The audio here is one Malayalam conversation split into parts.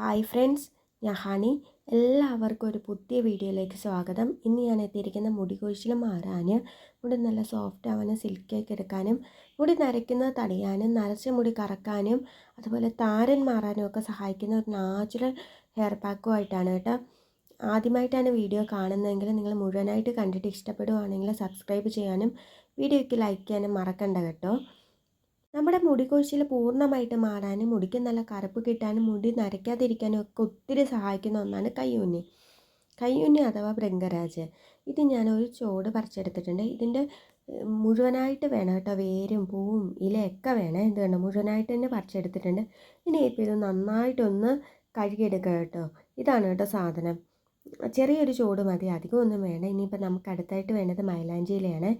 ഹായ് ഫ്രണ്ട്സ് ഞാൻ ഹണി. എല്ലാവർക്കും ഒരു പുതിയ വീഡിയോയിലേക്ക് സ്വാഗതം. ഇന്ന് ഞാൻ എത്തിയിരിക്കുന്ന മുടി കൊഴിച്ചിൽ മാറാൻ മുടി നല്ല സോഫ്റ്റ് ആവാനും സിൽക്കിയൊക്കെ എടുക്കാനും മുടി നരയ്ക്കുന്നത് തടയാനും നരച്ച മുടി കറക്കാനും അതുപോലെ താരൻ മാറാനും ഒക്കെ സഹായിക്കുന്ന ഒരു നാച്ചുറൽ ഹെയർ പാക്കും പാക്കുമായിട്ടാണ് കേട്ടോ. ആദ്യമായിട്ടാണ് വീഡിയോ കാണുന്നതെങ്കിൽ നിങ്ങൾ മുഴുവനായിട്ട് കണ്ടിട്ട് ഇഷ്ടപ്പെടുവാണെങ്കിൽ സബ്സ്ക്രൈബ് ചെയ്യാനും വീഡിയോയ്ക്ക് ലൈക്ക് ചെയ്യാനും മറക്കണ്ട കേട്ടോ. നമ്മുടെ മുടി കൊഴിച്ചിൽ പൂർണമായിട്ട് മാറാനും മുടിക്ക് നല്ല കറുപ്പ് കിട്ടാനും മുടി നരയ്ക്കാതിരിക്കാനും ഒക്കെ ഒത്തിരി സഹായിക്കുന്ന ഒന്നാണ് കയ്യൂന്നി. കയ്യൂന്നി അഥവാ ഭൃംഗരാജ്. ഇത് ഞാനൊരു ചോട് പറിച്ചെടുത്തിട്ടുണ്ട്. ഇതിന്റെ മുഴുവനായിട്ട് വേണം കേട്ടോ. വേരും പൂവും ഇലയൊക്കെ വേണം. എന്ത് വേണം? മുഴുവനായിട്ട് തന്നെ പറിച്ചെടുത്തിട്ടുണ്ട്. ഇനി ഇപ്പോൾ ഇത് നന്നായിട്ടൊന്ന് കഴുകിയെടുക്കുക കേട്ടോ. ഇതാണ് കേട്ടോ സാധനം. ചെറിയൊരു ചൂട് മതി. അധികമൊന്നും വേണ്ട. ഇനിയിപ്പോൾ നമുക്ക് അടുത്തായിട്ട് വേണ്ടത് മൈലാഞ്ചിയിലയാണ്.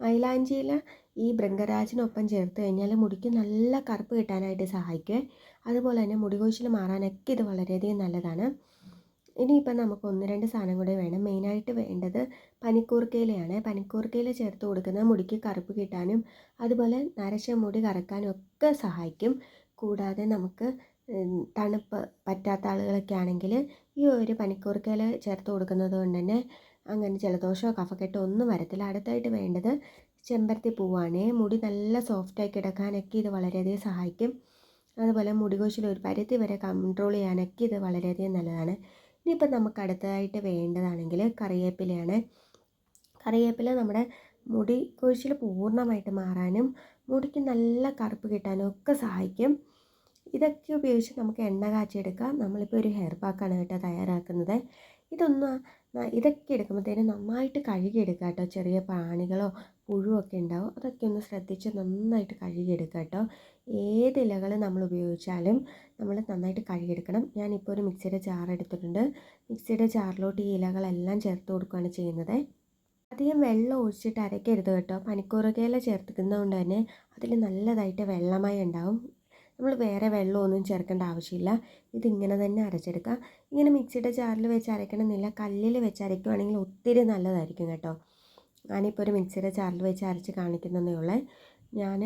മൈലാഞ്ചിയില ഈ ബൃംഗരാജിനൊപ്പം ചേർത്ത് കഴിഞ്ഞാൽ മുടിക്ക് നല്ല കറുപ്പ് കിട്ടാനായിട്ട് സഹായിക്കും. അതുപോലെ തന്നെ മുടി കൊഴിച്ചിൽ മാറാനൊക്കെ ഇത് വളരെയധികം നല്ലതാണ്. ഇനിയിപ്പോൾ നമുക്ക് ഒന്ന് രണ്ട് സാധനം കൂടെ വേണം. മെയിനായിട്ട് വേണ്ടത് പനിക്കൂർക്കയിലയാണ്. പനിക്കൂർക്കയില ചേർത്ത് കൊടുക്കുന്നത് മുടിക്ക് കറുപ്പ് കിട്ടാനും അതുപോലെ നരച്ച മുടി കറക്കാനും ഒക്കെ സഹായിക്കും. കൂടാതെ നമുക്ക് തണുപ്പ് പറ്റാത്ത ആളുകളൊക്കെ ആണെങ്കിൽ ഈ ഒരു പനിക്കൂർക്കയിൽ ചേർത്ത് കൊടുക്കുന്നത് കൊണ്ട് തന്നെ അങ്ങനെ ജലദോഷമോ കഫക്കെട്ടോ ഒന്നും വരത്തില്ല. അടുത്തായിട്ട് വേണ്ടത് ചെമ്പരത്തി പൂവാണ്. മുടി നല്ല സോഫ്റ്റായി കിടക്കാനൊക്കെ ഇത് വളരെയധികം സഹായിക്കും. അതുപോലെ മുടി കൊഴിച്ചിൽ ഒരു പരിധി വരെ കൺട്രോൾ ചെയ്യാനൊക്കെ ഇത് വളരെയധികം നല്ലതാണ്. ഇനിയിപ്പോൾ നമുക്ക് അടുത്തതായിട്ട് വേണ്ടതാണെങ്കിൽ കറിവേപ്പിലയാണ്. കറിവേപ്പില നമ്മുടെ മുടി കൊഴിച്ചിൽ പൂർണമായിട്ട് മാറാനും മുടിക്ക് നല്ല കറുപ്പ് കിട്ടാനും ഒക്കെ സഹായിക്കും. ഇതൊക്കെ ഉപയോഗിച്ച് നമുക്ക് എണ്ണ കാച്ചിയെടുക്കാം. നമ്മളിപ്പോൾ ഒരു ഹെയർ പാക്കാണ് കേട്ടോ തയ്യാറാക്കുന്നത്. ഇതൊന്ന് ഇതൊക്കെ എടുക്കുമ്പോഴത്തേനും നന്നായിട്ട് കഴുകിയെടുക്കുക കേട്ടോ. ചെറിയ പ്രാണികളോ പുഴുവൊക്കെ ഉണ്ടാവും അതൊക്കെ ഒന്ന് ശ്രദ്ധിച്ച് നന്നായിട്ട് കഴുകിയെടുക്കുക കേട്ടോ. ഏത് ഇലകൾ നമ്മൾ ഉപയോഗിച്ചാലും നമ്മൾ നന്നായിട്ട് കഴുകിയെടുക്കണം. ഞാനിപ്പോൾ ഒരു മിക്സിയുടെ ജാർ എടുത്തിട്ടുണ്ട്. മിക്സിയുടെ ജാറിലോട്ട് ഈ ഇലകളെല്ലാം ചേർത്ത് കൊടുക്കുകയാണ് ചെയ്യുന്നത്. അധികം വെള്ളം ഒഴിച്ചിട്ട് അരയ്ക്കരുത് കേട്ടോ. പനിക്കൂറകയില ചേർത്തിക്കുന്നതുകൊണ്ട് തന്നെ അതിൽ നല്ലതായിട്ട് വെള്ളമായി ഉണ്ടാവും. നമ്മൾ വേറെ വെള്ളമൊന്നും ചേർക്കേണ്ട ആവശ്യമില്ല. ഇതിങ്ങനെ തന്നെ അരച്ചെടുക്കാം ഇങ്ങനെ മിക്സിയുടെ ജാറിൽ വെച്ച് അരയ്ക്കണമെന്നില്ല കല്ലിൽ വെച്ച് അരയ്ക്കുവാണെങ്കിൽ ഒത്തിരി നല്ലതായിരിക്കും കേട്ടോ. ഞാനിപ്പോൾ ഒരു മിക്സിയുടെ ജാറിൽ വെച്ച് അരച്ച് കാണിക്കുന്നതേ ഉള്ളേ. ഞാൻ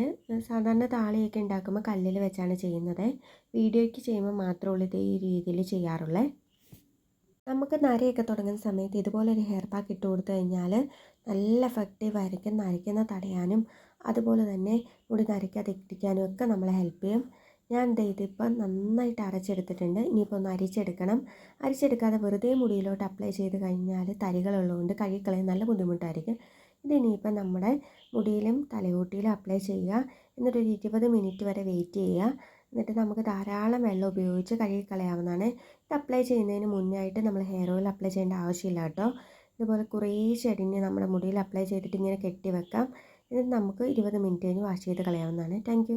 സാധാരണ താളിയൊക്കെ ഉണ്ടാക്കുമ്പോൾ കല്ലിൽ വെച്ചാണ് ചെയ്യുന്നത്. വീഡിയോയ്ക്ക് ചെയ്യുമ്പോൾ മാത്രമേ ഉള്ളൂ ഇതേ രീതിയിൽ ചെയ്യാറുള്ളേ. നമുക്ക് നരയൊക്കെ തുടങ്ങുന്ന സമയത്ത് ഇതുപോലെ ഒരു ഹെയർ പാക്ക് ഇട്ട് കൊടുത്തു കഴിഞ്ഞാൽ നല്ല എഫക്റ്റീവ് ആയിരിക്കും. നരയ്ക്കുന്ന തടയാനും അതുപോലെ തന്നെ മുടി നരയ്ക്കാതിരിക്കാനും ഒക്കെ നമ്മളെ ഹെൽപ്പ് ചെയ്യും. ഞാൻ ദേ ഇതിപ്പോൾ നന്നായിട്ട് അരച്ചെടുത്തിട്ടുണ്ട്. ഇനിയിപ്പോൾ ഒന്ന് അരിച്ചെടുക്കണം. അരിച്ചെടുക്കാതെ വെറുതെ മുടിയിലോട്ട് അപ്ലൈ ചെയ്ത് കഴിഞ്ഞാൽ തരികളുള്ളതുകൊണ്ട് കഴുകിക്കളയാൻ നല്ല ബുദ്ധിമുട്ടായിരിക്കും. ഇത് ഇനിയിപ്പോൾ നമ്മുടെ മുടിയിലും തലയോട്ടിയിലും അപ്ലൈ ചെയ്യുക. എന്നിട്ടൊരു ഇരുപത് മിനിറ്റ് വരെ വെയിറ്റ് ചെയ്യുക. എന്നിട്ട് നമുക്ക് ധാരാളം വെള്ളം ഉപയോഗിച്ച് കഴുകിക്കളയാവുന്നതാണ്. ഇത് അപ്ലൈ ചെയ്യുന്നതിന് മുന്നേ ആയിട്ട് നമ്മൾ ഹെയർ ഓയിൽ അപ്ലൈ ചെയ്യേണ്ട ആവശ്യമില്ല കേട്ടോ. ഇതുപോലെ കുറേ ചെടിഞ്ഞ് നമ്മുടെ മുടിയിൽ അപ്ലൈ ചെയ്തിട്ട് ഇങ്ങനെ കെട്ടി വെക്കാം. എന്നിട്ട് നമുക്ക് ഇരുപത് മിനിറ്റ് കഴിഞ്ഞ് വാഷ് ചെയ്ത് കളയാവുന്നതാണ്. താങ്ക്